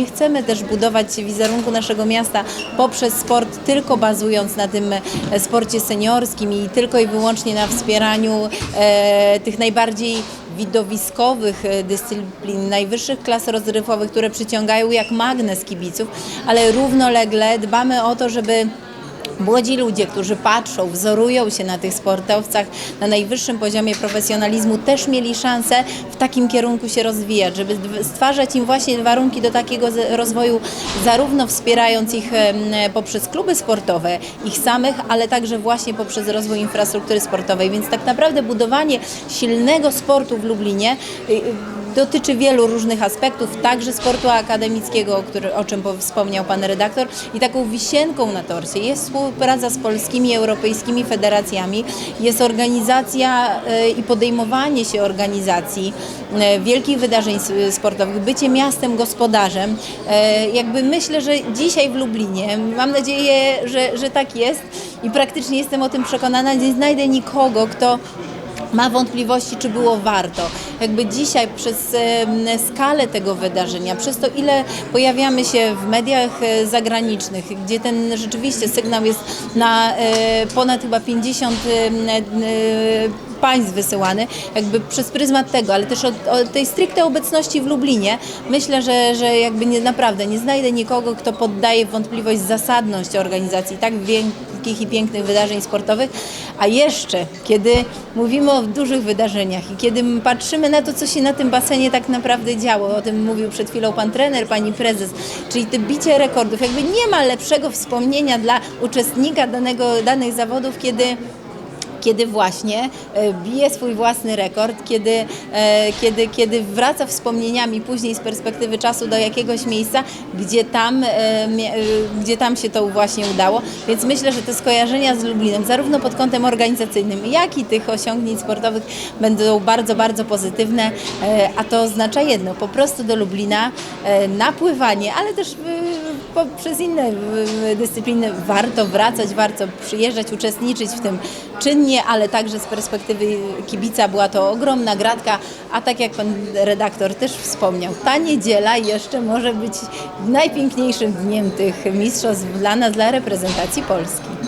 nie chcemy też budować wizerunku naszego miasta poprzez sport, tylko bazując na tym e, sporcie seniorskim i tylko i wyłącznie na wspieraniu e, tych najbardziej widowiskowych e, dyscyplin, najwyższych klas rozrywkowych, które przyciągają jak magnes kibiców, ale równolegle dbamy o to, żeby Młodzi ludzie, którzy patrzą, wzorują się na tych sportowcach na najwyższym poziomie profesjonalizmu, też mieli szansę w takim kierunku się rozwijać, żeby stwarzać im właśnie warunki do takiego rozwoju, zarówno wspierając ich poprzez kluby sportowe, ich samych, ale także właśnie poprzez rozwój infrastruktury sportowej. Więc tak naprawdę budowanie silnego sportu w Lublinie y, dotyczy wielu różnych aspektów, także sportu akademickiego, który, o czym po- wspomniał Pan redaktor. I taką wisienką na torcie jest współpraca z polskimi europejskimi federacjami, jest organizacja e, i podejmowanie się organizacji e, wielkich wydarzeń s- sportowych, bycie miastem gospodarzem. E, Jakby myślę, że dzisiaj w Lublinie, mam nadzieję, że, że tak jest i praktycznie jestem o tym przekonana, nie znajdę nikogo, kto ma wątpliwości, czy było warto. Jakby dzisiaj przez skalę tego wydarzenia, przez to ile pojawiamy się w mediach e, zagranicznych, gdzie ten rzeczywiście sygnał jest na e, ponad chyba 50 em, e, państw wysyłany, jakby przez pryzmat tego, ale też od, od tej stricte obecności w Lublinie, myślę, że, że jakby nie, naprawdę nie znajdę nikogo, kto poddaje wątpliwość zasadność organizacji tak wielkich i pięknych wydarzeń sportowych, a jeszcze, kiedy mówimy o dużych wydarzeniach i kiedy patrzymy na to, co się na tym basenie tak naprawdę działo, o tym mówił przed chwilą pan trener, pani prezes, czyli te bicie rekordów, jakby nie ma lepszego wspomnienia dla uczestnika danego, danych zawodów, kiedy kiedy właśnie e, bije swój własny rekord, kiedy, e, kiedy, kiedy wraca wspomnieniami później z perspektywy czasu do jakiegoś miejsca, gdzie tam, e, gdzie tam się to właśnie udało. Więc myślę, że te skojarzenia z Lublinem, zarówno pod kątem organizacyjnym, jak i tych osiągnięć sportowych będą bardzo, bardzo pozytywne, a to oznacza jedno, po prostu do Lublina napływanie, ale też poprzez inne dyscypliny warto wracać, warto przyjeżdżać, uczestniczyć w tym czynnie, ale także z perspektywy kibica była to ogromna gratka, a tak jak pan redaktor też wspomniał, ta niedziela jeszcze może być najpiękniejszym dniem tych mistrzostw dla nas, dla reprezentacji Polski.